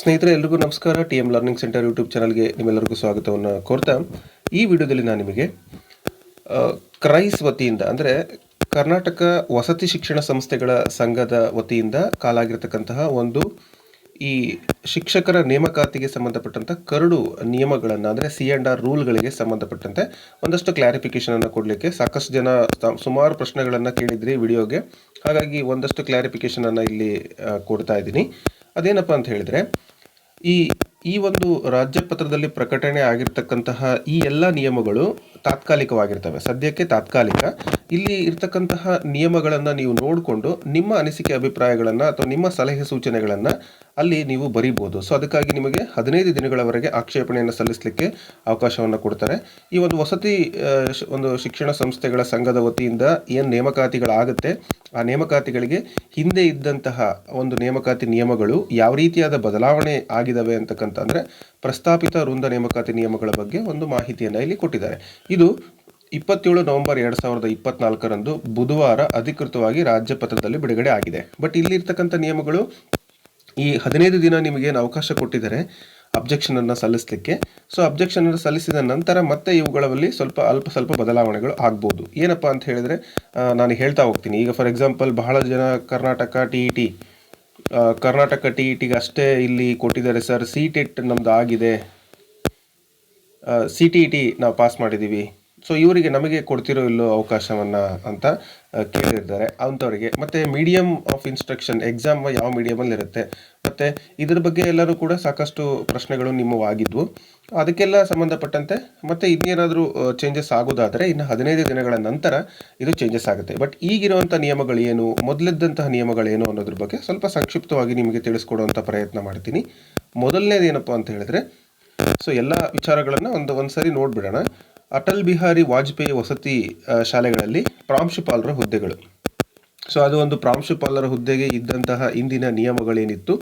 ಸ್ನೇಹಿತರೆ, ಎಲ್ರಿಗೂ ನಮಸ್ಕಾರ. T M learning centre YouTube ಚಾನಲ್ಗೆ ನಿಮ್ಮೆಲ್ಲರಿಗೂ ಸ್ವಾಗತವನ್ನು ಕೋರ್ತಾ, ಈ ವಿಡಿಯೋದಲ್ಲಿ ನಾನು ನಿಮಗೆ ಕ್ರೈಸ್ ವತಿಯಿಂದ, ಅಂದರೆ ಕರ್ನಾಟಕ ವಸತಿ ಶಿಕ್ಷಣ ಸಂಸ್ಥೆಗಳ ಸಂಘದ ವತಿಯಿಂದ ಕಾಲಾಗಿರ್ತಕ್ಕಂತಹ ಒಂದು ಈ ಶಿಕ್ಷಕರ ನೇಮಕಾತಿಗೆ ಸಂಬಂಧಪಟ್ಟಂಥ ಕರಡು ನಿಯಮಗಳನ್ನು, ಅಂದರೆ ಸಿ ಆ್ಯಂಡ್ ಆರ್ ರೂಲ್ಗಳಿಗೆ ಸಂಬಂಧಪಟ್ಟಂತೆ ಒಂದಷ್ಟು ಕ್ಲಾರಿಫಿಕೇಷನನ್ನು ಕೊಡಲಿಕ್ಕೆ ಸಾಕಷ್ಟು ಜನ ಸುಮಾರು ಪ್ರಶ್ನೆಗಳನ್ನು ಕೇಳಿದ್ರಿ ವಿಡಿಯೋಗೆ. ಹಾಗಾಗಿ ಒಂದಷ್ಟು ಕ್ಲಾರಿಫಿಕೇಷನನ್ನು ಇಲ್ಲಿ ಕೊಡ್ತಾ ಇದ್ದೀನಿ. ಅದೇನಪ್ಪ ಅಂತ ಹೇಳಿದರೆ, ಈ ಈ ಒಂದು ರಾಜ್ಯ ಪತ್ರದಲ್ಲಿ ಪ್ರಕಟಣೆ ಆಗಿರ್ತಕ್ಕಂತಹ ಈ ಎಲ್ಲ ನಿಯಮಗಳು ತಾತ್ಕಾಲಿಕವಾಗಿರ್ತವೆ. ಸದ್ಯಕ್ಕೆ ತಾತ್ಕಾಲಿಕ. ಇಲ್ಲಿ ಇರ್ತಕ್ಕಂತಹ ನಿಯಮಗಳನ್ನು ನೀವು ನೋಡಿಕೊಂಡು ನಿಮ್ಮ ಅನಿಸಿಕೆ ಅಭಿಪ್ರಾಯಗಳನ್ನು ಅಥವಾ ನಿಮ್ಮ ಸಲಹೆ ಸೂಚನೆಗಳನ್ನು ಅಲ್ಲಿ ನೀವು ಬರೀಬೋದು ಸೊ ಅದಕ್ಕಾಗಿ ನಿಮಗೆ ಹದಿನೈದು ದಿನಗಳವರೆಗೆ ಆಕ್ಷೇಪಣೆಯನ್ನು ಸಲ್ಲಿಸಲಿಕ್ಕೆ ಅವಕಾಶವನ್ನು ಕೊಡ್ತಾರೆ. ಈ ಒಂದು ವಸತಿ ಒಂದು ಶಿಕ್ಷಣ ಸಂಸ್ಥೆಗಳ ಸಂಘದ ವತಿಯಿಂದ ಏನು ನೇಮಕಾತಿಗಳಾಗುತ್ತೆ, ಆ ನೇಮಕಾತಿಗಳಿಗೆ ಹಿಂದೆ ಇದ್ದಂತಹ ಒಂದು ನೇಮಕಾತಿ ನಿಯಮಗಳು ಯಾವ ರೀತಿಯಾದ ಬದಲಾವಣೆ ಆಗಿದ್ದಾವೆ ಅಂತಕ್ಕಂಥ ಅಂದರೆ ಪ್ರಸ್ತಾಪಿತ ವೃಂದ ನೇಮಕಾತಿ ನಿಯಮಗಳ ಬಗ್ಗೆ ಒಂದು ಮಾಹಿತಿಯನ್ನು ಇಲ್ಲಿ ಕೊಟ್ಟಿದ್ದಾರೆ. ಇದು ಇಪ್ಪತ್ತೇಳು ನವೆಂಬರ್ ಎರಡು ಸಾವಿರದ ಇಪ್ಪತ್ನಾಲ್ಕರಂದು ಬುಧವಾರ ಅಧಿಕೃತವಾಗಿ ರಾಜ್ಯ ಪತ್ರದಲ್ಲಿ ಬಿಡುಗಡೆ ಆಗಿದೆ. ಬಟ್ ಇಲ್ಲಿ ಇರ್ತಕ್ಕಂಥ ನಿಯಮಗಳು ಈ ಹದಿನೈದು ದಿನ ನಿಮಗೇನು ಅವಕಾಶ ಕೊಟ್ಟಿದ್ದಾರೆ ಅಬ್ಜೆಕ್ಷನನ್ನು ಸಲ್ಲಿಸಲಿಕ್ಕೆ. ಸೊ ಅಬ್ಜೆಕ್ಷನನ್ನು ಸಲ್ಲಿಸಿದ ನಂತರ ಮತ್ತೆ ಇವುಗಳಲ್ಲಿ ಸ್ವಲ್ಪ ಅಲ್ಪ ಸ್ವಲ್ಪ ಬದಲಾವಣೆಗಳು ಆಗ್ಬೋದು. ಏನಪ್ಪ ಅಂತ ಹೇಳಿದ್ರೆ ನಾನು ಹೇಳ್ತಾ ಹೋಗ್ತೀನಿ. ಈಗ ಫಾರ್ ಎಕ್ಸಾಂಪಲ್ ಬಹಳ ಜನ Karnataka T E T Karnataka T E ಟಿಗೆ ಅಷ್ಟೇ ಇಲ್ಲಿ ಕೊಟ್ಟಿದ್ದಾರೆ ಸರ್ ಸಿ ಟೆಟ್ ನಮ್ದು ಆಗಿದೆ. ಸಿ ಟಿ ಇ ಟಿ ನಾವು ಪಾಸ್ ಮಾಡಿದ್ದೀವಿ. ಸೊ ಇವರಿಗೆ ನಮಗೆ ಕೊಡ್ತಿರೋ ಇಲ್ಲೋ ಅವಕಾಶವನ್ನು ಅಂತ ಕೇಳಿದ್ದಾರೆ ಅಂಥವರಿಗೆ. ಮತ್ತು ಮೀಡಿಯಮ್ ಆಫ್ ಇನ್ಸ್ಟ್ರಕ್ಷನ್ ಎಕ್ಸಾಮ್ ಯಾವ ಮೀಡಿಯಮಲ್ಲಿ ಇರುತ್ತೆ? ಮತ್ತು ಇದ್ರ ಬಗ್ಗೆ ಎಲ್ಲರೂ ಕೂಡ ಸಾಕಷ್ಟು ಪ್ರಶ್ನೆಗಳು ನಿಮ್ಮವಾಗಿದ್ವು. ಅದಕ್ಕೆಲ್ಲ ಸಂಬಂಧಪಟ್ಟಂತೆ ಮತ್ತು ಇನ್ನೇನಾದರೂ ಚೇಂಜಸ್ ಆಗೋದಾದರೆ ಇನ್ನು ಹದಿನೈದು ದಿನಗಳ ನಂತರ ಇದು ಚೇಂಜಸ್ ಆಗುತ್ತೆ. ಬಟ್ ಈಗಿರುವಂಥ ನಿಯಮಗಳು ಏನು ಮೊದಲಿದ್ದಂತಹ ನಿಯಮಗಳೇನು ಅನ್ನೋದ್ರ ಬಗ್ಗೆ ಸ್ವಲ್ಪ ಸಂಕ್ಷಿಪ್ತವಾಗಿ ನಿಮಗೆ ತಿಳಿಸ್ಕೊಡುವಂಥ ಪ್ರಯತ್ನ ಮಾಡ್ತೀನಿ. ಮೊದಲನೇದೇನಪ್ಪ ಅಂತ ಹೇಳಿದ್ರೆ, ಸೊ, ಎಲ್ಲ ವಿಚಾರಗಳನ್ನು ಒಂದು ಒಂದು ಸರಿ ನೋಡ್ಬಿಡೋಣ. ಅಟಲ್ ಬಿಹಾರಿ ವಾಜಪೇಯಿ ವಸತಿ ಶಾಲೆಗಳಲ್ಲಿ ಪ್ರಾಂಶುಪಾಲರ ಹುದ್ದೆಗಳು. ಸೊ, ಅದು ಒಂದು ಪ್ರಾಂಶುಪಾಲರ ಹುದ್ದೆಗೆ ಇದ್ದಂತಹ ಇಂದಿನ ನಿಯಮಗಳೇನಿತ್ತು,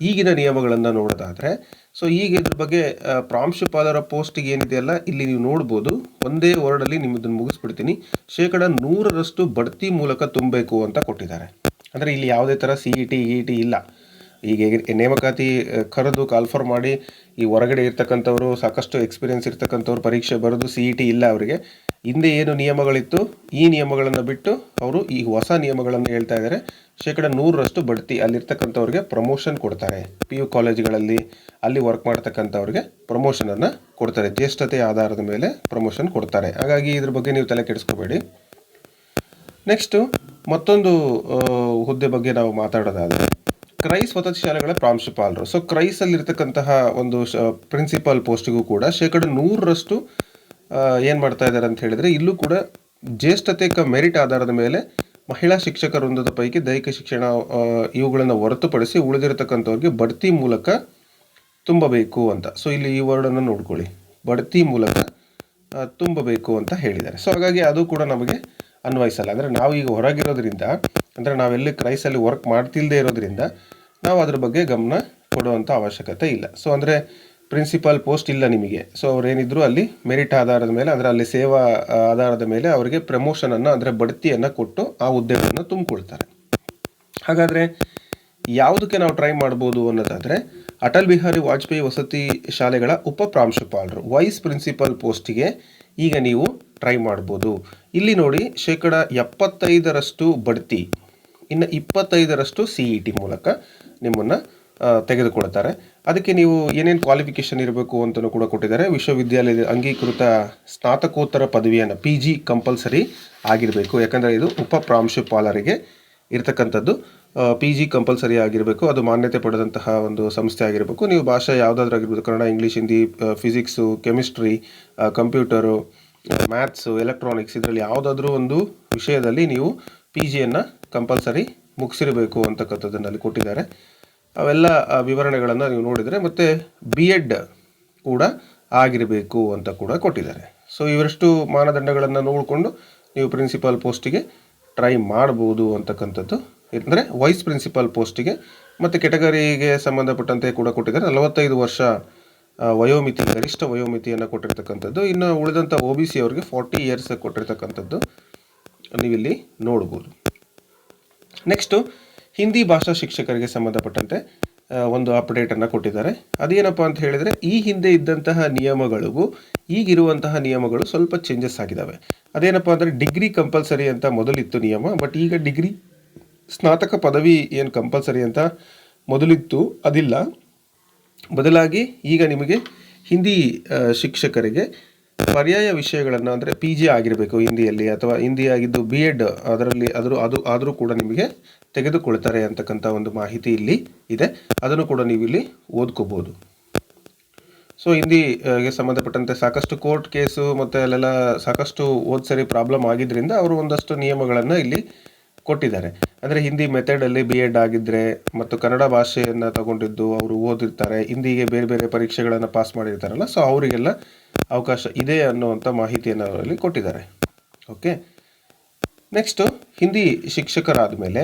ಈಗಿನ ನಿಯಮಗಳನ್ನು ನೋಡೋದಾದರೆ, ಸೊ, ಈಗ ಇದ್ರ ಬಗ್ಗೆ ಪ್ರಾಂಶುಪಾಲರ ಪೋಸ್ಟಿಗೆ ಏನಿದೆಯಲ್ಲ ಇಲ್ಲಿ ನೀವು ನೋಡ್ಬೋದು, ಒಂದೇ ವರ್ಡಲ್ಲಿ ನಿಮ್ಮದನ್ನು ಮುಗಿಸ್ಬಿಡ್ತೀನಿ, ಶೇಕಡ ನೂರರಷ್ಟು ಬಡ್ತಿ ಮೂಲಕ ತುಂಬಬೇಕು ಅಂತ ಕೊಟ್ಟಿದ್ದಾರೆ. ಅಂದರೆ ಇಲ್ಲಿ ಯಾವುದೇ ಥರ C E T E T ಇಲ್ಲ. ಈಗ ನೇಮಕಾತಿ ಕರೆದು ಕಾಲ್ಫರ್ ಮಾಡಿ ಈ ಹೊರಗಡೆ ಇರ್ತಕ್ಕಂಥವ್ರು, ಸಾಕಷ್ಟು ಎಕ್ಸ್ಪೀರಿಯನ್ಸ್ ಇರ್ತಕ್ಕಂಥವ್ರು ಪರೀಕ್ಷೆ ಬರೆದು ಸಿ ಇ ಟಿ ಇಲ್ಲ ಅವರಿಗೆ. ಹಿಂದೆ ಏನು ನಿಯಮಗಳಿತ್ತು? ಈ ನಿಯಮಗಳನ್ನು ಬಿಟ್ಟು ಅವರು ಈ ಹೊಸ ನಿಯಮಗಳನ್ನು ಹೇಳ್ತಾ ಇದ್ದಾರೆ ಶೇಕಡ ನೂರರಷ್ಟು ಬಡ್ತಿ ಅಲ್ಲಿರ್ತಕ್ಕಂಥವ್ರಿಗೆ ಪ್ರಮೋಷನ್ ಕೊಡ್ತಾರೆ. ಪಿ ಯು ಕಾಲೇಜ್ಗಳಲ್ಲಿ ಅಲ್ಲಿ ವರ್ಕ್ ಮಾಡ್ತಕ್ಕಂಥವ್ರಿಗೆ ಪ್ರಮೋಷನನ್ನು ಕೊಡ್ತಾರೆ. ಜ್ಯೇಷ್ಠತೆ ಆಧಾರದ ಮೇಲೆ ಪ್ರಮೋಷನ್ ಕೊಡ್ತಾರೆ. ಹಾಗಾಗಿ ಇದ್ರ ಬಗ್ಗೆ ನೀವು ತಲೆ ಕೆಡಿಸ್ಕೋಬೇಡಿ. ನೆಕ್ಸ್ಟು ಮತ್ತೊಂದು ಹುದ್ದೆ ಬಗ್ಗೆ ನಾವು ಮಾತಾಡೋದಾದರೆ ಕ್ರೈಸ್ ವಸತಿ ಶಾಲೆಗಳ ಪ್ರಾಂಶುಪಾಲರು. ಸೊ ಕ್ರೈಸಲ್ಲಿರ್ತಕ್ಕಂತಹ ಒಂದು ಪ್ರಿನ್ಸಿಪಾಲ್ ಪೋಸ್ಟಿಗೂ ಕೂಡ ಶೇಕಡ ನೂರರಷ್ಟು ಏನು ಮಾಡ್ತಾ ಇದ್ದಾರೆ ಅಂತ ಹೇಳಿದರೆ, ಇಲ್ಲೂ ಕೂಡ ಜ್ಯೇಷ್ಠತೆ ಮೆರಿಟ್ ಆಧಾರದ ಮೇಲೆ ಮಹಿಳಾ ಶಿಕ್ಷಕರ ವೃಂದದ ಪೈಕಿ ದೈಹಿಕ ಶಿಕ್ಷಣ ಇವುಗಳನ್ನು ಹೊರತುಪಡಿಸಿ ಉಳಿದಿರತಕ್ಕಂಥವ್ರಿಗೆ ಬಡ್ತಿ ಮೂಲಕ ತುಂಬಬೇಕು ಅಂತ. ಸೊ ಇಲ್ಲಿ ಈ ವರ್ಡನ್ನು ನೋಡ್ಕೊಳ್ಳಿ. ಬಡ್ತಿ ಮೂಲಕ ತುಂಬಬೇಕು ಅಂತ ಹೇಳಿದ್ದಾರೆ. ಸೊ ಹಾಗಾಗಿ ಅದು ಕೂಡ ನಮಗೆ ಅನ್ವಯಿಸಲ್ಲ. ಅಂದರೆ ನಾವು ಈಗ ಹೊರಗಿರೋದ್ರಿಂದ ಅಂದರೆ ನಾವೆಲ್ಲಿ ಕ್ರೈಸಲ್ಲಿ ವರ್ಕ್ ಮಾಡ್ತಿಲ್ಲದೆ ಇರೋದ್ರಿಂದ ನಾವು ಅದ್ರ ಬಗ್ಗೆ ಗಮನ ಕೊಡುವಂಥ ಅವಶ್ಯಕತೆ ಇಲ್ಲ. ಸೊ ಅಂದರೆ ಪ್ರಿನ್ಸಿಪಾಲ್ ಪೋಸ್ಟ್ ಇಲ್ಲ ನಿಮಗೆ. ಸೊ ಅವ್ರೇನಿದ್ರು ಅಲ್ಲಿ ಮೆರಿಟ್ ಆಧಾರದ ಮೇಲೆ, ಅಂದರೆ ಅಲ್ಲಿ ಸೇವಾ ಆಧಾರದ ಮೇಲೆ ಅವರಿಗೆ ಪ್ರಮೋಷನನ್ನು ಅಂದರೆ ಬಡ್ತಿಯನ್ನು ಕೊಟ್ಟು ಆ ಹುದ್ದೆಗಳನ್ನು ತುಂಬಿಕೊಳ್ತಾರೆ. ಹಾಗಾದರೆ ಯಾವುದಕ್ಕೆ ನಾವು ಟ್ರೈ ಮಾಡ್ಬೋದು ಅನ್ನೋದಾದರೆ, ಅಟಲ್ ಬಿಹಾರಿ ವಾಜಪೇಯಿ ವಸತಿ ಶಾಲೆಗಳ ಉಪ ಪ್ರಾಂಶುಪಾಲರು ವೈಸ್ ಪ್ರಿನ್ಸಿಪಾಲ್ ಪೋಸ್ಟಿಗೆ ಈಗ ನೀವು ಟ್ರೈ ಮಾಡ್ಬೋದು. ಇಲ್ಲಿ ನೋಡಿ ಶೇಕಡ ಎಪ್ಪತ್ತೈದರಷ್ಟು ಬಡ್ತಿ ಇನ್ನು ಇಪ್ಪತ್ತೈದರಷ್ಟು ಸಿ ಇ ಟಿ ಮೂಲಕ ನಿಮ್ಮನ್ನು ತೆಗೆದುಕೊಳ್ತಾರೆ ಅದಕ್ಕೆ ನೀವು ಏನೇನು ಕ್ವಾಲಿಫಿಕೇಷನ್ ಇರಬೇಕು ಅಂತಲೂ ಕೂಡ ಕೊಟ್ಟಿದ್ದಾರೆ. ವಿಶ್ವವಿದ್ಯಾಲಯದ ಅಂಗೀಕೃತ ಸ್ನಾತಕೋತ್ತರ ಪದವಿಯನ್ನು ಪಿ ಜಿ ಕಂಪಲ್ಸರಿ ಆಗಿರಬೇಕು. ಯಾಕಂದರೆ ಇದು ಉಪ ಪ್ರಾಂಶುಪಾಲರಿಗೆ ಇರತಕ್ಕಂಥದ್ದು. ಪಿ ಜಿ ಕಂಪಲ್ಸರಿ ಆಗಿರಬೇಕು. ಅದು ಮಾನ್ಯತೆ ಪಡೆದಂತಹ ಒಂದು ಸಂಸ್ಥೆ ಆಗಿರಬೇಕು. ನೀವು ಭಾಷೆ ಯಾವುದಾದ್ರೂ ಆಗಿರ್ಬೋದು. Kannada, English, Hindi physics chemistry computer maths electronics ಇದರಲ್ಲಿ ಯಾವುದಾದ್ರೂ ಒಂದು ವಿಷಯದಲ್ಲಿ ನೀವು ಪಿ ಜಿಯನ್ನು ಕಂಪಲ್ಸರಿ ಮುಗಿಸಿರಬೇಕು ಅಂತಕ್ಕಂಥದ್ದನ್ನು ಅಲ್ಲಿ ಕೊಟ್ಟಿದ್ದಾರೆ. ಅವೆಲ್ಲ ವಿವರಣೆಗಳನ್ನು ನೀವು ನೋಡಿದರೆ ಮತ್ತು ಬಿ ಎಡ್ ಕೂಡ ಆಗಿರಬೇಕು ಅಂತ ಕೂಡ ಕೊಟ್ಟಿದ್ದಾರೆ. ಸೊ ಇವರಷ್ಟು ಮಾನದಂಡಗಳನ್ನು ನೋಡಿಕೊಂಡು ನೀವು ಪ್ರಿನ್ಸಿಪಾಲ್ ಪೋಸ್ಟಿಗೆ ಟ್ರೈ ಮಾಡ್ಬೋದು ಅಂತಕ್ಕಂಥದ್ದು. ಅಂದರೆ ವೈಸ್ ಪ್ರಿನ್ಸಿಪಾಲ್ ಪೋಸ್ಟಿಗೆ ಮತ್ತು ಕೆಟಗರಿಗೆ ಸಂಬಂಧಪಟ್ಟಂತೆ ಕೂಡ ಕೊಟ್ಟಿದ್ದಾರೆ. ನಲವತ್ತೈದು ವರ್ಷ ವಯೋಮಿತಿ, ಗರಿಷ್ಠ ವಯೋಮಿತಿಯನ್ನು ಕೊಟ್ಟಿರ್ತಕ್ಕಂಥದ್ದು. ಇನ್ನು ಉಳಿದಂಥ ಒ ಬಿ ಸಿ ಅವರಿಗೆ ಫಾರ್ಟಿ ಇಯರ್ಸ್ ಕೊಟ್ಟಿರ್ತಕ್ಕಂಥದ್ದು ನೀವಿಲ್ಲಿ ನೋಡ್ಬೋದು. ನೆಕ್ಸ್ಟು ಹಿಂದಿ ಭಾಷಾ ಶಿಕ್ಷಕರಿಗೆ ಸಂಬಂಧಪಟ್ಟಂತೆ ಒಂದು ಅಪ್ಡೇಟನ್ನು ಕೊಟ್ಟಿದ್ದಾರೆ. ಅದೇನಪ್ಪ ಅಂತ ಹೇಳಿದರೆ, ಈ ಹಿಂದೆ ಇದ್ದಂತಹ ನಿಯಮಗಳಿಗೂ, ಈಗಿರುವಂತಹ ನಿಯಮಗಳು ಸ್ವಲ್ಪ ಚೇಂಜಸ್ ಆಗಿದ್ದಾವೆ ಅದೇನಪ್ಪ ಅಂದರೆ ಡಿಗ್ರಿ ಕಂಪಲ್ಸರಿ ಅಂತ ಮೊದಲಿತ್ತು ನಿಯಮ ಬಟ್ ಈಗ ಡಿಗ್ರಿ ಸ್ನಾತಕ ಪದವಿ ಏನು ಕಂಪಲ್ಸರಿ ಅಂತ ಮೊದಲಿತ್ತು, ಅದಿಲ್ಲ. ಬದಲಾಗಿ ಈಗ ನಿಮಗೆ ಹಿಂದಿ ಶಿಕ್ಷಕರಿಗೆ ಪರ್ಯಾಯ ವಿಷಯಗಳನ್ನು ಅಂದರೆ ಪಿ ಜಿ ಆಗಿರಬೇಕು ಹಿಂದಿಯಲ್ಲಿ ಅಥವಾ ಹಿಂದಿ ಆಗಿದ್ದು ಬಿ ಎಡ್ ಅದರಲ್ಲಿ ಅದ್ರ ಅದು ಆದರೂ ಕೂಡ ನಿಮಗೆ ತೆಗೆದುಕೊಳ್ತಾರೆ ಅಂತಕ್ಕಂಥ ಒಂದು ಮಾಹಿತಿ ಇಲ್ಲಿ ಇದೆ. ಅದನ್ನು ಕೂಡ ನೀವು ಇಲ್ಲಿ ಓದ್ಕೋಬೋದು ಸೊ ಹಿಂದಿಗೆ ಸಂಬಂಧಪಟ್ಟಂತೆ ಸಾಕಷ್ಟು ಕೋರ್ಟ್ ಕೇಸು ಮತ್ತು ಅಲ್ಲೆಲ್ಲ ಸಾಕಷ್ಟು ಓದ್ಸರಿ ಪ್ರಾಬ್ಲಮ್ ಆಗಿದ್ದರಿಂದ ಅವರು ಒಂದಷ್ಟು ನಿಯಮಗಳನ್ನು ಇಲ್ಲಿ ಕೊಟ್ಟಿದ್ದಾರೆ. ಅಂದರೆ ಹಿಂದಿ ಮೆಥಡಲ್ಲಿ ಬಿ ಎಡ್ ಆಗಿದ್ದರೆ ಮತ್ತು ಕನ್ನಡ ಭಾಷೆಯನ್ನು ತಗೊಂಡಿದ್ದು ಅವರು ಓದಿರ್ತಾರೆ, ಹಿಂದಿಗೆ ಬೇರೆ ಬೇರೆ ಪರೀಕ್ಷೆಗಳನ್ನು ಪಾಸ್ ಮಾಡಿರ್ತಾರಲ್ಲ ಸೊ ಅವರಿಗೆಲ್ಲ ಅವಕಾಶ ಇದೆ ಅನ್ನುವಂಥ ಮಾಹಿತಿಯನ್ನು ಅವರಲ್ಲಿ ಕೊಟ್ಟಿದ್ದಾರೆ. ಓಕೆ ನೆಕ್ಸ್ಟು ಹಿಂದಿ ಶಿಕ್ಷಕರಾದ ಮೇಲೆ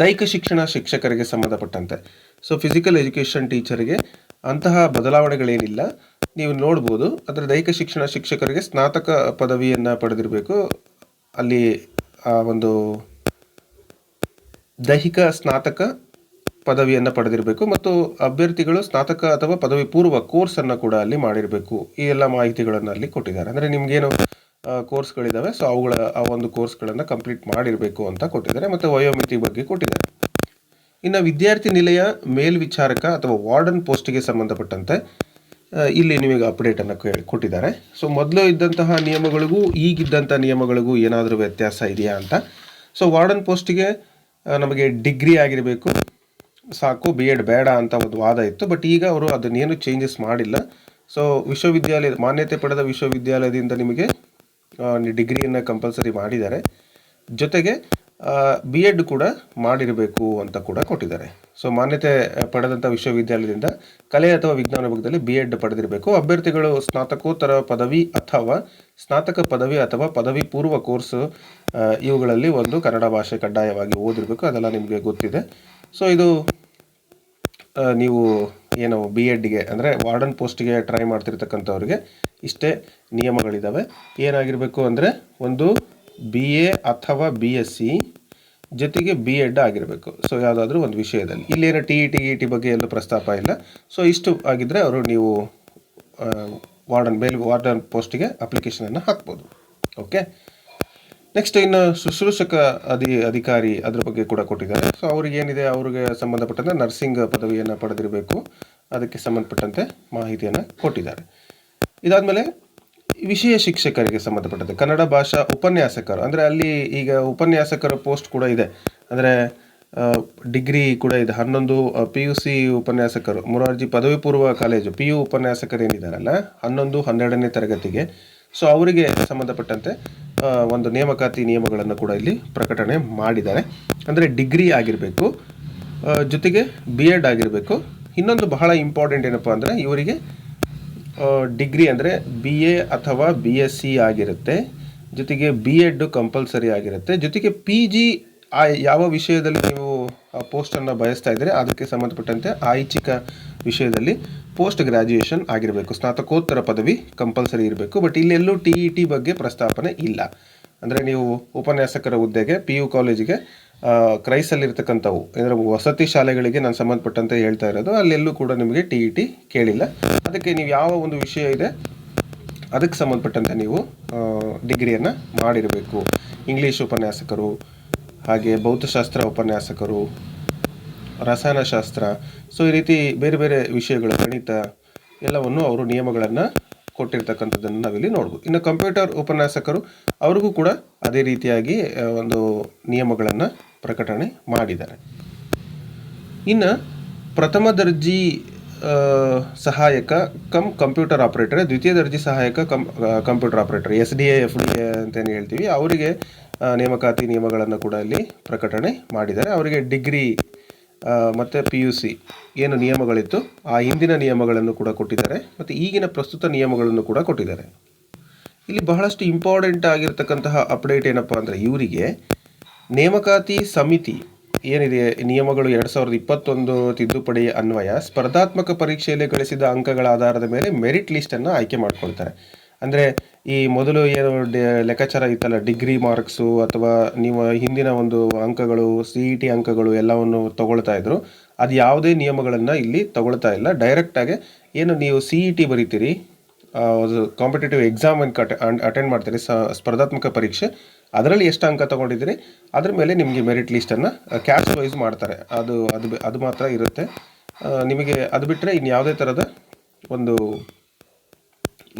ದೈಹಿಕ ಶಿಕ್ಷಣ ಶಿಕ್ಷಕರಿಗೆ ಸಂಬಂಧಪಟ್ಟಂತೆ. ಸೊ ಫಿಸಿಕಲ್ ಎಜುಕೇಷನ್ ಟೀಚರಿಗೆ ಅಂತಹ ಬದಲಾವಣೆಗಳೇನಿಲ್ಲ. ನೀವು ನೋಡ್ಬೋದು, ಅಂದರೆ ದೈಹಿಕ ಶಿಕ್ಷಣ ಶಿಕ್ಷಕರಿಗೆ ಸ್ನಾತಕ ಪದವಿಯನ್ನು ಪಡೆದಿರಬೇಕು. ಅಲ್ಲಿ ಒಂದು ದೈಹಿಕ ಸ್ನಾತಕ ಪದವಿಯನ್ನು ಪಡೆದಿರಬೇಕು ಮತ್ತು ಅಭ್ಯರ್ಥಿಗಳು ಸ್ನಾತಕ ಅಥವಾ ಪದವಿ ಪೂರ್ವ ಕೋರ್ಸನ್ನು ಕೂಡ ಅಲ್ಲಿ ಮಾಡಿರಬೇಕು. ಈ ಎಲ್ಲ ಮಾಹಿತಿಗಳನ್ನು ಅಲ್ಲಿ ಕೊಟ್ಟಿದ್ದಾರೆ. ಅಂದರೆ ನಿಮಗೇನು ಕೋರ್ಸ್ಗಳಿದ್ದಾವೆ ಸೊ ಅವುಗಳ ಆ ಒಂದು ಕೋರ್ಸ್ಗಳನ್ನು ಕಂಪ್ಲೀಟ್ ಮಾಡಿರಬೇಕು ಅಂತ ಕೊಟ್ಟಿದ್ದಾರೆ ಮತ್ತು ವಯೋಮಿತಿ ಬಗ್ಗೆ ಕೊಟ್ಟಿದ್ದಾರೆ. ಇನ್ನು ವಿದ್ಯಾರ್ಥಿ ನಿಲಯ ಮೇಲ್ವಿಚಾರಕ ಅಥವಾ ವಾರ್ಡನ್ ಪೋಸ್ಟಿಗೆ ಸಂಬಂಧಪಟ್ಟಂತೆ ಆ, ಇಲ್ಲಿ ನಿಮಗೆ ಅಪ್ಡೇಟನ್ನು ಕೊಟ್ಟಿದ್ದಾರೆ. ಸೊ ಮೊದಲು ಇದ್ದಂತಹ ನಿಯಮಗಳಿಗೂ ಈಗಿದ್ದಂಥ ನಿಯಮಗಳಿಗೂ ಏನಾದರೂ ವ್ಯತ್ಯಾಸ ಇದೆಯಾ ಅಂತ? ಸೊ ವಾರ್ಡನ್ ಪೋಸ್ಟಿಗೆ ನಮಗೆ ಡಿಗ್ರಿ ಆಗಿರಬೇಕು. ಸಾಕು ಬಿ ಎಡ್ ಬೇಡ ಅಂತ ಒಂದು ವಾದ ಇತ್ತು. ಬಟ್ ಈಗ ಅವರು ಅದನ್ನೇನು ಚೇಂಜಸ್ ಮಾಡಿಲ್ಲ. ಸೊ ವಿಶ್ವವಿದ್ಯಾಲಯ, ಮಾನ್ಯತೆ ಪಡೆದ ವಿಶ್ವವಿದ್ಯಾಲಯದಿಂದ ನಿಮಗೆ ಡಿಗ್ರಿಯನ್ನು ಕಂಪಲ್ಸರಿ ಮಾಡಿದ್ದಾರೆ. ಜೊತೆಗೆ ಬಿ ಎಡ್ ಕೂಡ ಮಾಡಿರಬೇಕು ಅಂತ ಕೂಡ ಕೊಟ್ಟಿದ್ದಾರೆ. ಸೊ ಮಾನ್ಯತೆ ಪಡೆದಂಥ ವಿಶ್ವವಿದ್ಯಾಲಯದಿಂದ ಕಲೆ ಅಥವಾ ವಿಜ್ಞಾನ ವಿಭಾಗದಲ್ಲಿ ಬಿ ಎಡ್ ಪಡೆದಿರಬೇಕು. ಅಭ್ಯರ್ಥಿಗಳು ಸ್ನಾತಕೋತ್ತರ ಪದವಿ ಅಥವಾ ಸ್ನಾತಕ ಪದವಿ ಅಥವಾ ಪದವಿ ಪೂರ್ವ ಕೋರ್ಸ್ ಇವುಗಳಲ್ಲಿ ಒಂದು ಕನ್ನಡ ಭಾಷೆ ಕಡ್ಡಾಯವಾಗಿ ಓದಿರಬೇಕು. ಅದೆಲ್ಲ ನಿಮಗೆ ಗೊತ್ತಿದೆ. ಸೊ ಇದು ನೀವು ಏನು ಬಿ ಎಡ್ಗೆ ಅಂದರೆ ವಾರ್ಡನ್ ಪೋಸ್ಟ್ಗೆ ಟ್ರೈ ಮಾಡ್ತಿರ್ತಕ್ಕಂಥವ್ರಿಗೆ ಇಷ್ಟೇ ನಿಯಮಗಳಿದ್ದಾವೆ ಏನಾಗಿರಬೇಕು ಅಂದರೆ ಒಂದು ಬಿ ಎ ಅಥವಾ ಬಿ ಎಸ್ ಸಿ ಜೊತೆಗೆ ಬಿ ಎಡ್ ಆಗಿರಬೇಕು. ಸೊ ಯಾವುದಾದ್ರೂ ಒಂದು ವಿಷಯದಲ್ಲಿ. ಇಲ್ಲೇನು T E T E T ಬಗ್ಗೆ ಎಲ್ಲೂ ಪ್ರಸ್ತಾಪ ಇಲ್ಲ. ಸೊ ಇಷ್ಟು ಆಗಿದ್ದರೆ ಅವರು ನೀವು ವಾರ್ಡನ್ ಮೇಲ್, ವಾರ್ಡನ್ ಪೋಸ್ಟಿಗೆ ಅಪ್ಲಿಕೇಶನನ್ನು ಹಾಕ್ಬೋದು. ಓಕೆ ನೆಕ್ಸ್ಟ್ ಇನ್ನು ಶುಶ್ರೂಷಕ ಅಧಿ, ಅಧಿಕಾರಿ ಅದ್ರ ಬಗ್ಗೆ ಕೂಡ ಕೊಟ್ಟಿದ್ದಾರೆ. ಸೊ ಅವ್ರಿಗೆ ಏನಿದೆ ಅವ್ರಿಗೆ ಸಂಬಂಧಪಟ್ಟಂತೆ ನರ್ಸಿಂಗ್ ಪದವಿಯನ್ನು ಪಡೆದಿರಬೇಕು. ಅದಕ್ಕೆ ಸಂಬಂಧಪಟ್ಟಂತೆ ಮಾಹಿತಿಯನ್ನು ಕೊಟ್ಟಿದ್ದಾರೆ. ಇದಾದಮೇಲೆ ವಿಷಯ ಶಿಕ್ಷಕರಿಗೆ ಸಂಬಂಧಪಟ್ಟದ್ದು. ಕನ್ನಡ ಭಾಷಾ ಉಪನ್ಯಾಸಕರು. ಅಂದರೆ ಅಲ್ಲಿ ಈಗ ಉಪನ್ಯಾಸಕರ ಪೋಸ್ಟ್ ಕೂಡ ಇದೆ. ಅಂದರೆ ಡಿಗ್ರಿ ಕೂಡ ಇದೆ. ಹನ್ನೊಂದು ಪಿ ಯು ಸಿ ಉಪನ್ಯಾಸಕರು. ಮುರಾರ್ಜಿ ಪದವಿ ಪೂರ್ವ ಕಾಲೇಜು. ಪಿ ಯು ಉಪನ್ಯಾಸಕರು ಏನಿದ್ದಾರಲ್ಲ ಹನ್ನೊಂದು, ಹನ್ನೆರಡನೇ ತರಗತಿಗೆ. ಸೊ ಅವರಿಗೆ ಸಂಬಂಧಪಟ್ಟಂತೆ ಒಂದು ನೇಮಕಾತಿ ನಿಯಮಗಳನ್ನು ಕೂಡ ಇಲ್ಲಿ ಪ್ರಕಟಣೆ ಮಾಡಿದ್ದಾರೆ. ಅಂದರೆ ಡಿಗ್ರಿ ಆಗಿರಬೇಕು ಜೊತೆಗೆ ಬಿ ಎಡ್ ಆಗಿರಬೇಕು. ಇನ್ನೊಂದು ಬಹಳ ಇಂಪಾರ್ಟೆಂಟ್ ಏನಪ್ಪ ಅಂದರೆ, ಇವರಿಗೆ ಡಿಗ್ರಿ ಅಂದರೆ ಬಿ ಎ ಅಥವಾ ಬಿ ಎಸ್ ಸಿ ಆಗಿರುತ್ತೆ. ಜೊತೆಗೆ ಬಿ ಎಡ್ ಕಂಪಲ್ಸರಿ ಆಗಿರುತ್ತೆ. ಜೊತೆಗೆ ಪಿ ಜಿ ಆ, ಯಾವ ವಿಷಯದಲ್ಲಿ ನೀವು, ಆ ಪೋಸ್ಟನ್ನು ಬಯಸ್ತಾ ಇದ್ದರೆ, ಅದಕ್ಕೆ ಸಂಬಂಧಪಟ್ಟಂತೆ ಐಚ್ಛಿಕ ವಿಷಯದಲ್ಲಿ ಪೋಸ್ಟ್ ಗ್ರ್ಯಾಜುಯೇಷನ್ ಆಗಿರಬೇಕು. ಸ್ನಾತಕೋತ್ತರ ಪದವಿ ಕಂಪಲ್ಸರಿ ಇರಬೇಕು. ಬಟ್ ಇಲ್ಲೆಲ್ಲೂ ಟಿ ಇ ಟಿ ಬಗ್ಗೆ ಪ್ರಸ್ತಾಪನೆ ಇಲ್ಲ. ಅಂದರೆ ನೀವು ಉಪನ್ಯಾಸಕರ ಹುದ್ದೆಗೆ ಪಿ ಯು ಕಾಲೇಜಿಗೆ ಕ್ರೈಸಲ್ಲಿರ್ತಕ್ಕಂಥವು ಅಂದರೆ ವಸತಿ ಶಾಲೆಗಳಿಗೆ ನಾನು ಸಂಬಂಧಪಟ್ಟಂತೆ ಹೇಳ್ತಾ ಇರೋದು, ಅಲ್ಲೆಲ್ಲೂ ಕೂಡ ನಿಮಗೆ ಟಿ ಇ ಟಿ ಕೇಳಿಲ್ಲ. ಅದಕ್ಕೆ ನೀವು ಯಾವ ಒಂದು ವಿಷಯ ಇದೆ, ಅದಕ್ಕೆ ಸಂಬಂಧಪಟ್ಟಂತೆ ನೀವು ಡಿಗ್ರಿಯನ್ನು ಮಾಡಿರಬೇಕು. ಇಂಗ್ಲೀಷ್ ಉಪನ್ಯಾಸಕರು, ಹಾಗೆ ಭೌತಶಾಸ್ತ್ರ ಉಪನ್ಯಾಸಕರು, ರಸಾಯನಶಾಸ್ತ್ರ, ಸೊ ಈ ರೀತಿ ಬೇರೆ ಬೇರೆ ವಿಷಯಗಳು, ಗಣಿತ, ಎಲ್ಲವನ್ನು ಅವರು ನಿಯಮಗಳನ್ನು ಕೊಟ್ಟಿರ್ತಕ್ಕಂಥದ್ದನ್ನು ನಾವಿಲ್ಲಿ ನೋಡ್ಬೋದು. ಇನ್ನು ಕಂಪ್ಯೂಟರ್ ಉಪನ್ಯಾಸಕರು ಅವ್ರಿಗೂ ಕೂಡ ಅದೇ ರೀತಿಯಾಗಿ ಒಂದು ನಿಯಮಗಳನ್ನು ಪ್ರಕಟಣೆ ಮಾಡಿದ್ದಾರೆ. ಇನ್ನು ಪ್ರಥಮ ದರ್ಜಿ ಸಹಾಯಕ ಕಮ್ ಕಂಪ್ಯೂಟರ್ ಆಪರೇಟರ್ ದ್ವಿತೀಯ ದರ್ಜಿ ಸಹಾಯಕ com computer operator S D A F D A ಅಂತೇನು ಹೇಳ್ತೀವಿ, ಅವರಿಗೆ ನೇಮಕಾತಿ ನಿಯಮಗಳನ್ನು ಕೂಡ ಇಲ್ಲಿ ಪ್ರಕಟಣೆ ಮಾಡಿದ್ದಾರೆ. ಅವರಿಗೆ ಡಿಗ್ರಿ ಮತ್ತು ಪಿ ಯು ಸಿ ಏನು ನಿಯಮಗಳಿತ್ತು? ಆ ಹಿಂದಿನ ನಿಯಮಗಳನ್ನು ಕೂಡ ಕೊಟ್ಟಿದ್ದಾರೆ, ಮತ್ತು ಈಗಿನ ಪ್ರಸ್ತುತ ನಿಯಮಗಳನ್ನು ಕೂಡ ಕೊಟ್ಟಿದ್ದಾರೆ. ಇಲ್ಲಿ ಬಹಳಷ್ಟು ಇಂಪಾರ್ಟೆಂಟ್ ಆಗಿರ್ತಕ್ಕಂತಹ ಅಪ್ಡೇಟ್ ಏನಪ್ಪ ಅಂದರೆ ಇವರಿಗೆ ನೇಮಕಾತಿ ಸಮಿತಿ ಏನಿದೆ, ನಿಯಮಗಳು ಎರಡು ಸಾವಿರದ ಇಪ್ಪತ್ತೊಂದು ತಿದ್ದುಪಡಿ ಅನ್ವಯ, ಸ್ಪರ್ಧಾತ್ಮಕ ಪರೀಕ್ಷೆಯಲ್ಲಿ ಗಳಿಸಿದ ಅಂಕಗಳ ಆಧಾರದ ಮೇಲೆ ಮೆರಿಟ್ ಲಿಸ್ಟನ್ನು ಆಯ್ಕೆ ಮಾಡ್ಕೊಳ್ತಾರೆ. ಅಂದರೆ ಈ ಮೊದಲು ಏನು ಲೆಕ್ಕಾಚಾರ ಇತ್ತಲ್ಲ, ಡಿಗ್ರಿ ಮಾರ್ಕ್ಸು ಅಥವಾ ನೀವು ಹಿಂದಿನ ಒಂದು ಅಂಕಗಳು ಸಿ ಇ ಟಿ ಅಂಕಗಳು ಎಲ್ಲವನ್ನು ತಗೊಳ್ತಾ ಇದ್ರು. ಅದು ಯಾವುದೇ ನಿಯಮಗಳನ್ನು ಇಲ್ಲಿ ತಗೊಳ್ತಾ ಇಲ್ಲ. ಡೈರೆಕ್ಟಾಗಿ ಏನು ನೀವು ಸಿ ಇ ಟಿ ಬರಿತೀರಿ ಕಾಂಪಿಟೇಟಿವ್ ಎಕ್ಸಾಮ್ ಅಟೆಂಡ್ ಮಾಡ್ತೀರಿ ಸ್ಪರ್ಧಾತ್ಮಕ ಪರೀಕ್ಷೆ. ಅದರಲ್ಲಿ ಎಷ್ಟು ಅಂಕ ತೊಗೊಂಡಿದ್ದೀರಿ, ಅದ್ರ ಮೇಲೆ ನಿಮಗೆ ಮೆರಿಟ್ ಲಿಸ್ಟನ್ನು ಕ್ಯಾಶ್ ವೈಸ್ ಮಾಡ್ತಾರೆ. ಅದು ಅದು ಅದು ಮಾತ್ರ ಇರುತ್ತೆ. ನಿಮಗೆ ಅದು ಬಿಟ್ಟರೆ ಇನ್ನು ಯಾವುದೇ ಥರದ ಒಂದು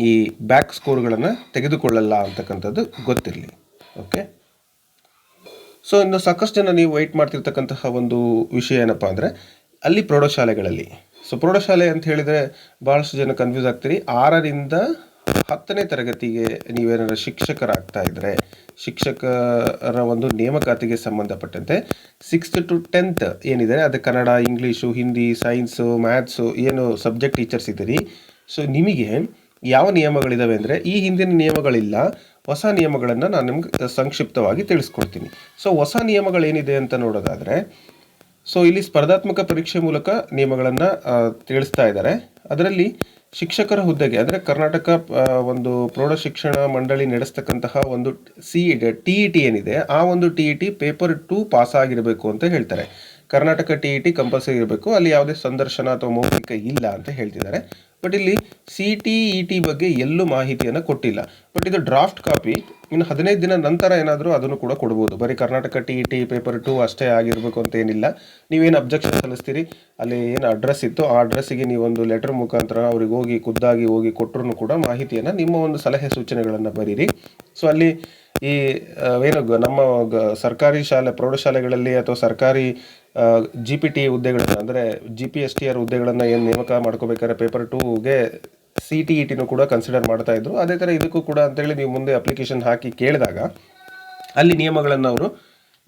ಈ ಬ್ಯಾಕ್ ಸ್ಕೋರ್ಗಳನ್ನು ತೆಗೆದುಕೊಳ್ಳಲ್ಲ ಅಂತಕ್ಕಂಥದ್ದು ಗೊತ್ತಿರಲಿ. ಓಕೆ ಸೊ ಇನ್ನು ಸಾಕಷ್ಟು ಜನ ನೀವು ವೆಯ್ಟ್ ಮಾಡ್ತಿರ್ತಕ್ಕಂತಹ ಒಂದು ವಿಷಯ ಏನಪ್ಪ ಅಂದರೆ, ಅಲ್ಲಿ ಪ್ರೌಢಶಾಲೆಗಳಲ್ಲಿ. ಸೊ ಪ್ರೌಢಶಾಲೆ ಅಂತ ಹೇಳಿದರೆ ಭಾಳಷ್ಟು ಜನ ಕನ್ಫ್ಯೂಸ್ ಆಗ್ತೀರಿ. ಆರರಿಂದ ಹತ್ತನೇ ತರಗತಿಗೆ ನೀವೇನಾದ್ರು ಶಿಕ್ಷಕರಾಗ್ತಾ ಇದ್ದರೆ ಶಿಕ್ಷಕರ ಒಂದು ನೇಮಕಾತಿಗೆ ಸಂಬಂಧಪಟ್ಟಂತೆ ಸಿಕ್ಸ್ತ್ ಟು ಟೆಂತ್ ಏನಿದೆ, ಅದು Kannada, English, Hindi science maths ಏನು ಸಬ್ಜೆಕ್ಟ್ ಟೀಚರ್ಸ್ ಇದ್ದೀರಿ. ಸೊ ನಿಮಗೆ ಯಾವ ನಿಯಮಗಳಿದ್ದಾವೆ ಅಂದರೆ ಈ ಹಿಂದಿನ ನಿಯಮಗಳಿಲ್ಲ, ಹೊಸ ನಿಯಮಗಳನ್ನು ನಾನು ನಿಮ್ಗೆ ಸಂಕ್ಷಿಪ್ತವಾಗಿ ತಿಳಿಸ್ಕೊಡ್ತೀನಿ. ಸೊ ಹೊಸ ನಿಯಮಗಳೇನಿದೆ ಅಂತ ನೋಡೋದಾದರೆ ಸೊ ಇಲ್ಲಿ ಸ್ಪರ್ಧಾತ್ಮಕ ಪರೀಕ್ಷೆ ಮೂಲಕ ನಿಯಮಗಳನ್ನು ತಿಳಿಸ್ತಾ ಇದ್ದಾರೆ ಅದರಲ್ಲಿ ಶಿಕ್ಷಕರ ಹುದ್ದೆಗೆ, ಅಂದರೆ ಕರ್ನಾಟಕ ಒಂದು ಪ್ರೌಢ ಶಿಕ್ಷಣ ಮಂಡಳಿ ನಡೆಸ್ತಕ್ಕಂತಹ ಒಂದು ಸಿ ಟಿ ಇ ಟಿ ಏನಿದೆ, ಆ ಒಂದು T E T paper two pass ಆಗಿರಬೇಕು ಅಂತ ಹೇಳ್ತಾರೆ. Karnataka T E T compulsory ಇರಬೇಕು. ಅಲ್ಲಿ ಯಾವುದೇ ಸಂದರ್ಶನ ಅಥವಾ ಮೌಖಿಕ ಇಲ್ಲ ಅಂತ ಹೇಳ್ತಿದ್ದಾರೆ. ಬಟ್ ಇಲ್ಲಿ ಸಿ ಟಿ ಇ ಟಿ ಬಗ್ಗೆ ಎಲ್ಲೂ ಮಾಹಿತಿಯನ್ನು ಕೊಟ್ಟಿಲ್ಲ. ಬಟ್ ಇದು ಡ್ರಾಫ್ಟ್ ಕಾಪಿ ಇನ್ನು ಹದಿನೈದು ದಿನ ನಂತರ ಏನಾದರೂ ಅದನ್ನು ಕೂಡ ಕೊಡ್ಬೋದು. ಬರೀ Karnataka T E T paper two ಅಷ್ಟೇ ಆಗಿರಬೇಕು ಅಂತ ಏನಿಲ್ಲ. ನೀವೇನು ಅಬ್ಜೆಕ್ಷನ್ ಸಲ್ಲಿಸ್ತೀರಿ ಅಲ್ಲಿ ಏನು ಅಡ್ರೆಸ್ ಇತ್ತು ಆ ಅಡ್ರೆಸ್ಸಿಗೆ ನೀವೊಂದು ಲೆಟರ್ ಮುಖಾಂತರ ಅವ್ರಿಗೆ ಹೋಗಿ, ಖುದ್ದಾಗಿ ಹೋಗಿ ಕೊಟ್ಟರು ಕೂಡ ಮಾಹಿತಿಯನ್ನು ನಿಮ್ಮ ಒಂದು ಸಲಹೆ ಸೂಚನೆಗಳನ್ನು ಬರೀರಿ. ಸೊ ಅಲ್ಲಿ ಈ ಏನು ನಮ್ಮ ಸರ್ಕಾರಿ ಶಾಲೆ, ಪ್ರೌಢಶಾಲೆಗಳಲ್ಲಿ ಅಥವಾ ಸರ್ಕಾರಿ ಜಿ ಪಿ ಟಿ ಹುದ್ದೆಗಳನ್ನ, ಅಂದರೆ G P S T R ಹುದ್ದೆಗಳನ್ನು ಏನು ನೇಮಕ ಮಾಡ್ಕೋಬೇಕಾದ್ರೆ ಪೇಪರ್ ಟೂಗೆ ಸಿ ಟಿ ಇ ಟಿನೂ ಕೂಡ ಕನ್ಸಿಡರ್ ಮಾಡ್ತಾ ಇದ್ರು. ಅದೇ ಥರ ಇದಕ್ಕೂ ಕೂಡ ಅಂತೇಳಿ ನೀವು ಮುಂದೆ ಅಪ್ಲಿಕೇಶನ್ ಹಾಕಿ ಕೇಳಿದಾಗ ಅಲ್ಲಿ ನಿಯಮಗಳನ್ನು ಅವರು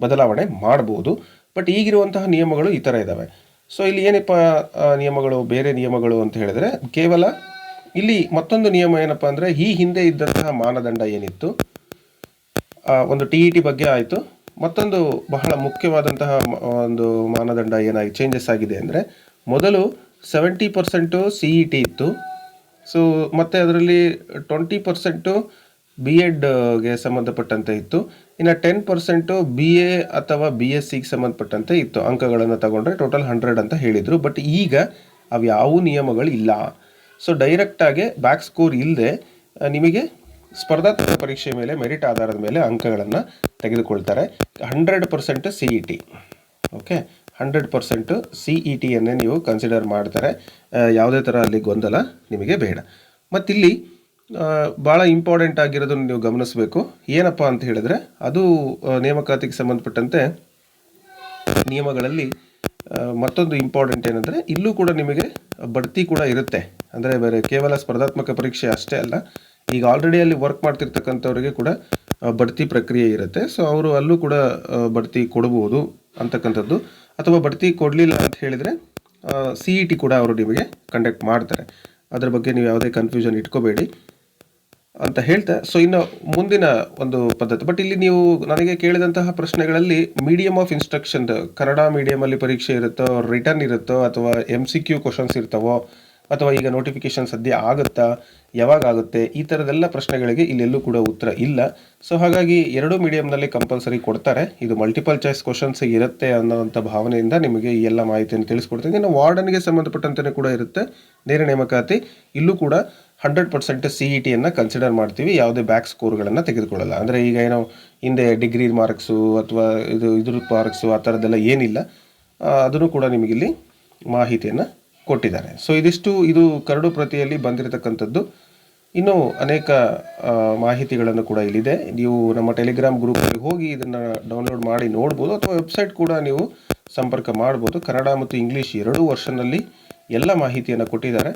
ಬದಲಾವಣೆ ಮಾಡ್ಬೋದು. ಬಟ್ ಈಗಿರುವಂತಹ ನಿಯಮಗಳು ಈ ಥರ ಇದ್ದಾವೆ ಸೊ ಇಲ್ಲಿ ಏನಪ್ಪ ನಿಯಮಗಳು, ಬೇರೆ ನಿಯಮಗಳು ಅಂತ ಹೇಳಿದ್ರೆ ಕೇವಲ ಇಲ್ಲಿ ಮತ್ತೊಂದು ನಿಯಮ ಏನಪ್ಪ ಅಂದರೆ ಈ ಹಿಂದೆ ಇದ್ದಂತಹ ಮಾನದಂಡ ಏನಿತ್ತು? ಒಂದು ಟಿ ಇ ಟಿ ಬಗ್ಗೆ ಆಯಿತು. ಮತ್ತೊಂದು ಬಹಳ ಮುಖ್ಯವಾದಂತಹ ಒಂದು ಮಾನದಂಡ ಏನಾಗಿ ಚೇಂಜಸ್ ಆಗಿದೆ ಅಂದರೆ ಮೊದಲು seventy percent C E T ಇತ್ತು. ಸೊ ಮತ್ತು ಅದರಲ್ಲಿ ಟ್ವೆಂಟಿ ಪರ್ಸೆಂಟು ಬಿ ಎಡ್ಗೆ ಸಂಬಂಧಪಟ್ಟಂತೆ ಇತ್ತು. ಇನ್ನು ಟೆನ್ ಪರ್ಸೆಂಟು ಬಿ ಎ ಅಥವಾ ಬಿ ಎಸ್ ಸಿಗೆ ಸಂಬಂಧಪಟ್ಟಂತೆ ಇತ್ತು ಅಂಕಗಳನ್ನು ತಗೊಂಡ್ರೆ ಟೋಟಲ್ ಹಂಡ್ರೆಡ್ ಅಂತ ಹೇಳಿದರು. ಬಟ್ ಈಗ ಅವು ಯಾವ ನಿಯಮಗಳು ಇಲ್ಲ ಸೊ ಡೈರೆಕ್ಟಾಗಿ ಬ್ಯಾಕ್ ಸ್ಕೋರ್ ಇಲ್ಲದೆ ನಿಮಗೆ ಸ್ಪರ್ಧಾತ್ಮಕ ಪರೀಕ್ಷೆ ಮೇಲೆ ಮೆರಿಟ್ ಆಧಾರದ ಮೇಲೆ ಅಂಕಗಳನ್ನು ತೆಗೆದುಕೊಳ್ತಾರೆ. Hundred percent C E T okay hundred percent C E ಟಿಯನ್ನೇ ನೀವು ಕನ್ಸಿಡರ್ ಮಾಡ್ತಾರೆ. ಯಾವುದೇ ಥರ ಅಲ್ಲಿ ಗೊಂದಲ ನಿಮಗೆ ಬೇಡ. ಮತ್ತಿಲ್ಲಿ ಭಾಳ ಇಂಪಾರ್ಟೆಂಟ್ ಆಗಿರೋದನ್ನು ನೀವು ಗಮನಿಸಬೇಕು. ಏನಪ್ಪ ಅಂತ ಹೇಳಿದ್ರೆ, ಅದು ನೇಮಕಾತಿಗೆ ಸಂಬಂಧಪಟ್ಟಂತೆ ನಿಯಮಗಳಲ್ಲಿ ಮತ್ತೊಂದು ಇಂಪಾರ್ಟೆಂಟ್ ಏನಂದರೆ, ಇಲ್ಲೂ ಕೂಡ ನಿಮಗೆ ಬಡ್ತಿ ಕೂಡ ಇರುತ್ತೆ. ಅಂದರೆ ಬೇರೆ ಕೇವಲ ಸ್ಪರ್ಧಾತ್ಮಕ ಪರೀಕ್ಷೆ ಅಷ್ಟೇ ಅಲ್ಲ. ಈಗ ಆಲ್ರೆಡಿ ಅಲ್ಲಿ ವರ್ಕ್ ಮಾಡ್ತಿರ್ತಕ್ಕಂಥವ್ರಿಗೆ ಕೂಡ ಬಡ್ತಿ ಪ್ರಕ್ರಿಯೆ ಇರುತ್ತೆ. ಸೊ ಅವರು ಅಲ್ಲೂ ಕೂಡ ಬಡ್ತಿ ಕೊಡ್ಬೋದು ಅಂತಕ್ಕಂಥದ್ದು. ಅಥವಾ ಬಡ್ತಿ ಕೊಡಲಿಲ್ಲ ಅಂತ ಹೇಳಿದರೆ ಸಿ ಇ ಟಿ ಕೂಡ ಅವರು ನಿಮಗೆ ಕಂಡಕ್ಟ್ ಮಾಡ್ತಾರೆ. ಅದರ ಬಗ್ಗೆ ನೀವು ಯಾವುದೇ ಕನ್ಫ್ಯೂಷನ್ ಇಟ್ಕೋಬೇಡಿ ಅಂತ ಹೇಳ್ತಾ ಸೊ ಇನ್ನು ಮುಂದಿನ ಒಂದು ಪದ್ಧತಿ. ಬಟ್ ಇಲ್ಲಿ ನೀವು ನನಗೆ ಕೇಳಿದಂತಹ ಪ್ರಶ್ನೆಗಳಲ್ಲಿ ಮೀಡಿಯಮ್ ಆಫ್ ಇನ್ಸ್ಟ್ರಕ್ಷನ್ ಕನ್ನಡ ಮೀಡಿಯಮಲ್ಲಿ ಪರೀಕ್ಷೆ ಇರುತ್ತೋ ರಿಟರ್ನ್ ಇರುತ್ತೋ, ಅಥವಾ ಎಂ ಸಿ ಕ್ಯೂ ಕ್ವಶನ್ಸ್ ಇರ್ತಾವೋ ಅಥವಾ ಈಗ ನೋಟಿಫಿಕೇಶನ್ ಸದ್ಯ ಆಗುತ್ತಾ? ಯಾವಾಗ ಆಗುತ್ತೆ? ಈ ಥರದೆಲ್ಲ ಪ್ರಶ್ನೆಗಳಿಗೆ ಇಲ್ಲೆಲ್ಲೂ ಕೂಡ ಉತ್ತರ ಇಲ್ಲ. ಸೊ ಹಾಗಾಗಿ ಎರಡು ಮೀಡಿಯಂನಲ್ಲಿ ಕಂಪಲ್ಸರಿ ಕೊಡ್ತಾರೆ. ಇದು ಮಲ್ಟಿಪಲ್ ಚಾಯ್ಸ್ ಕ್ವಶನ್ಸ್ ಇರುತ್ತೆ ಅನ್ನೋವಂಥ ಭಾವನೆಯಿಂದ ನಿಮಗೆ ಈ ಎಲ್ಲ ಮಾಹಿತಿಯನ್ನು ತಿಳಿಸ್ಕೊಡ್ತೀನಿ. ಇನ್ನು ವಾರ್ಡನ್ಗೆ ಸಂಬಂಧಪಟ್ಟಂತೆ ಕೂಡ ಇರುತ್ತೆ. ನೇರ ನೇಮಕಾತಿ. ಇಲ್ಲೂ ಕೂಡ ಹಂಡ್ರೆಡ್ ಪರ್ಸೆಂಟ್ ಸಿ ಇ ಟಿಯನ್ನು ಕನ್ಸಿಡರ್ ಮಾಡ್ತೀವಿ. ಯಾವುದೇ ಬ್ಯಾಕ್ ಸ್ಕೋರ್ಗಳನ್ನು ತೆಗೆದುಕೊಳ್ಳಲ್ಲ. ಅಂದರೆ ಈಗ ಏನೋ ಹಿಂದೆ ಡಿಗ್ರಿ ಮಾರ್ಕ್ಸು ಅಥವಾ ಇದು, ಇದ್ರ ಮಾರ್ಕ್ಸು ಆ ಥರದ್ದೆಲ್ಲ ಏನಿಲ್ಲ. ಅದನ್ನು ಕೂಡ ನಿಮಗಿಲ್ಲಿ ಮಾಹಿತಿಯನ್ನು ಕೊಟ್ಟಿದ್ದಾರೆ ಸೊ ಇದಿಷ್ಟು ಇದು ಕರಡು ಪ್ರತಿಯಲ್ಲಿ ಬಂದಿರತಕ್ಕಂಥದ್ದು. ಇನ್ನೂ ಅನೇಕ ಮಾಹಿತಿಗಳನ್ನು ಕೂಡ ಇಲ್ಲಿದೆ. ನೀವು ನಮ್ಮ ಟೆಲಿಗ್ರಾಮ್ ಗ್ರೂಪಲ್ಲಿ ಹೋಗಿ ಇದನ್ನು ಡೌನ್ಲೋಡ್ ಮಾಡಿ ನೋಡ್ಬೋದು, ಅಥವಾ ವೆಬ್ಸೈಟ್ ಕೂಡ ನೀವು ಸಂಪರ್ಕ ಮಾಡ್ಬೋದು. ಕನ್ನಡ ಮತ್ತು ಇಂಗ್ಲೀಷ್ ಎರಡೂ ವರ್ಷನಲ್ಲಿ ಎಲ್ಲ ಮಾಹಿತಿಯನ್ನು ಕೊಟ್ಟಿದ್ದಾರೆ.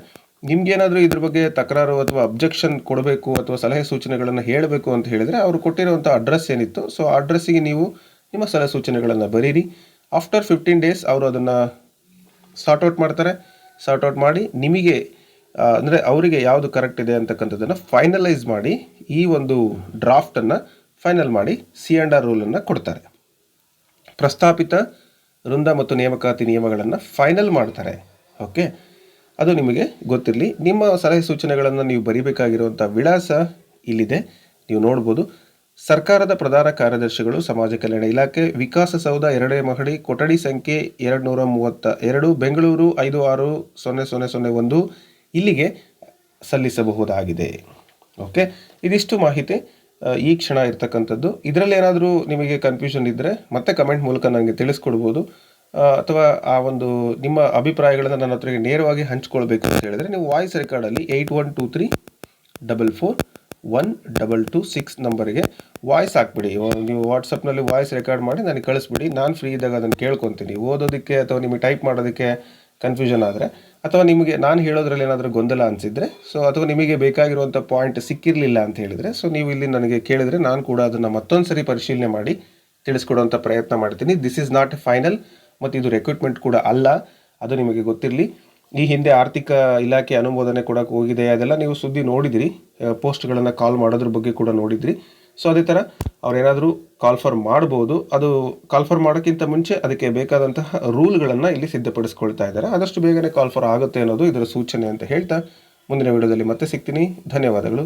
ನಿಮಗೇನಾದರೂ ಇದ್ರ ಬಗ್ಗೆ ತಕರಾರು ಅಥವಾ ಅಬ್ಜೆಕ್ಷನ್ ಕೊಡಬೇಕು ಅಥವಾ ಸಲಹೆ ಸೂಚನೆಗಳನ್ನು ಹೇಳಬೇಕು ಅಂತ ಹೇಳಿದರೆ ಅವರು ಕೊಟ್ಟಿರುವಂಥ ಅಡ್ರೆಸ್ ಏನಿತ್ತು ಸೊ ಆ ಅಡ್ರೆಸ್ಸಿಗೆ ನೀವು ನಿಮ್ಮ ಸಲಹೆ ಸೂಚನೆಗಳನ್ನು ಬರೀರಿ. ಆಫ್ಟರ್ ಫಿಫ್ಟೀನ್ ಡೇಸ್ ಅವರು ಅದನ್ನು ಸಾರ್ಟ್ ಔಟ್ ಮಾಡ್ತಾರೆ. ಸಾರ್ಟ್ ಔಟ್ ಮಾಡಿ ನಿಮಗೆ ಅಂದರೆ ಅವರಿಗೆ ಯಾವುದು ಕರೆಕ್ಟ್ ಇದೆ ಅಂತಕ್ಕಂಥದ್ದನ್ನು ಫೈನಲೈಸ್ ಮಾಡಿ ಈ ಒಂದು ಡ್ರಾಫ್ಟನ್ನು ಫೈನಲ್ ಮಾಡಿ ಸಿ ಆ್ಯಂಡ್ ಆರ್ ರೂಲನ್ನು ಕೊಡ್ತಾರೆ. ಪ್ರಸ್ತಾಪಿತ, ವೃಂದ ಮತ್ತು ನೇಮಕಾತಿ ನಿಯಮಗಳನ್ನು ಫೈನಲ್ ಮಾಡ್ತಾರೆ. ಓಕೆ ಅದು ನಿಮಗೆ ಗೊತ್ತಿರಲಿ. ನಿಮ್ಮ ಸಲಹೆ ಸೂಚನೆಗಳನ್ನು ನೀವು ಬರೀಬೇಕಾಗಿರುವಂಥ ವಿಳಾಸ ಇಲ್ಲಿದೆ. ನೀವು ನೋಡ್ಬೋದು. ಸರ್ಕಾರದ ಪ್ರಧಾನ ಕಾರ್ಯದರ್ಶಿಗಳು, ಸಮಾಜ ಕಲ್ಯಾಣ ಇಲಾಖೆ ವಿಕಾಸಸೌಧ ಎರಡನೇ ಮಹಡಿ, ಕೊಠಡಿ ಸಂಖ್ಯೆ ಎರಡು ನೂರ ಮೂವತ್ತ ಎರಡು, ಬೆಂಗಳೂರು ಐದು ಆರು ಸೊನ್ನೆ ಸೊನ್ನೆ ಸೊನ್ನೆ ಒಂದು ಇಲ್ಲಿಗೆ ಸಲ್ಲಿಸಬಹುದಾಗಿದೆ. ಓಕೆ? ಇದಿಷ್ಟು ಮಾಹಿತಿ ಈ ಕ್ಷಣ ಇರ್ತಕ್ಕಂಥದ್ದು. ಇದರಲ್ಲಿ ಏನಾದರೂ ನಿಮಗೆ ಕನ್ಫ್ಯೂಷನ್ ಇದ್ದರೆ ಮತ್ತೆ ಕಮೆಂಟ್ ಮೂಲಕ ನನಗೆ ತಿಳಿಸ್ಕೊಡ್ಬೋದು. ಅಥವಾ ಆ ಒಂದು ನಿಮ್ಮ ಅಭಿಪ್ರಾಯಗಳನ್ನು ನನ್ನ ಹತ್ರ ನೇರವಾಗಿ ಹಂಚ್ಕೊಳ್ಬೇಕು ಅಂತ ಹೇಳಿದ್ರೆ ನೀವು voice ರೆಕಾರ್ಡಲ್ಲಿ eight one two three double four one double two six ನಂಬರ್ಗೆ ವಾಯ್ಸ್ ಹಾಕ್ಬಿಡಿ. ನೀವು ವಾಟ್ಸಪ್ನಲ್ಲಿ ವಾಯ್ಸ್ ರೆಕಾರ್ಡ್ ಮಾಡಿ ನನಗೆ ಕಳಿಸ್ಬಿಡಿ. ನಾನು ಫ್ರೀ ಇದ್ದಾಗ ಅದನ್ನು ಕೇಳ್ಕೊತೀನಿ. ಓದೋದಕ್ಕೆ ಅಥವಾ ನಿಮಗೆ ಟೈಪ್ ಮಾಡೋದಕ್ಕೆ ಕನ್ಫ್ಯೂಷನ್ ಆದರೆ, ಅಥವಾ ನಿಮಗೆ, ನಾನು ಹೇಳೋದ್ರಲ್ಲಿ ಏನಾದರೂ ಗೊಂದಲ ಅನಿಸಿದರೆ ಸೊ ಅಥವಾ ನಿಮಗೆ ಬೇಕಾಗಿರುವಂಥ ಪಾಯಿಂಟ್ ಸಿಕ್ಕಿರಲಿಲ್ಲ ಅಂತ ಹೇಳಿದರೆ ಸೊ ನೀವು ಇಲ್ಲಿ ನನಗೆ ಕೇಳಿದರೆ ನಾನು ಕೂಡ ಅದನ್ನು ಮತ್ತೊಂದು ಸರಿ ಪರಿಶೀಲನೆ ಮಾಡಿ ತಿಳಿಸ್ಕೊಡುವಂಥ ಪ್ರಯತ್ನ ಮಾಡ್ತೀನಿ. ದಿಸ್ ಇಸ್ ನಾಟ್ ಫೈನಲ್ ಮತ್ತು ಇದು ರೆಕ್ರೂಟ್ಮೆಂಟ್ ಕೂಡ ಅಲ್ಲ. ಅದು ನಿಮಗೆ ಗೊತ್ತಿರಲಿ. ಈ ಹಿಂದೆ ಆರ್ಥಿಕ ಇಲಾಖೆ ಅನುಮೋದನೆ ಕೊಡೋಕೆ ಹೋಗಿದೆ, ಅದೆಲ್ಲ ನೀವು ಸುದ್ದಿ ನೋಡಿದಿರಿ. ಪೋಸ್ಟ್ಗಳನ್ನು ಕಾಲ್ ಮಾಡೋದ್ರ ಬಗ್ಗೆ ಕೂಡ ನೋಡಿದ್ರಿ. ಸೊ ಅದೇ ಥರ ಕಾಲ್ ಫಾರ್ ಮಾಡ್ಬೋದು. ಅದು ಕಾಲ್ ಫಾರ್ ಮಾಡೋಕ್ಕಿಂತ ಮುಂಚೆ ಅದಕ್ಕೆ ಬೇಕಾದಂತಹ ರೂಲ್ಗಳನ್ನು ಇಲ್ಲಿ ಸಿದ್ಧಪಡಿಸ್ಕೊಳ್ತಾ ಇದ್ದಾರೆ. ಆದಷ್ಟು ಬೇಗನೆ ಕಾಲ್ ಫಾರ್ ಆಗುತ್ತೆ ಅನ್ನೋದು ಇದರ ಸೂಚನೆ ಅಂತ ಹೇಳ್ತಾ ಮುಂದಿನ ವಿಡಿಯೋದಲ್ಲಿ ಮತ್ತೆ ಸಿಗ್ತೀನಿ. ಧನ್ಯವಾದಗಳು.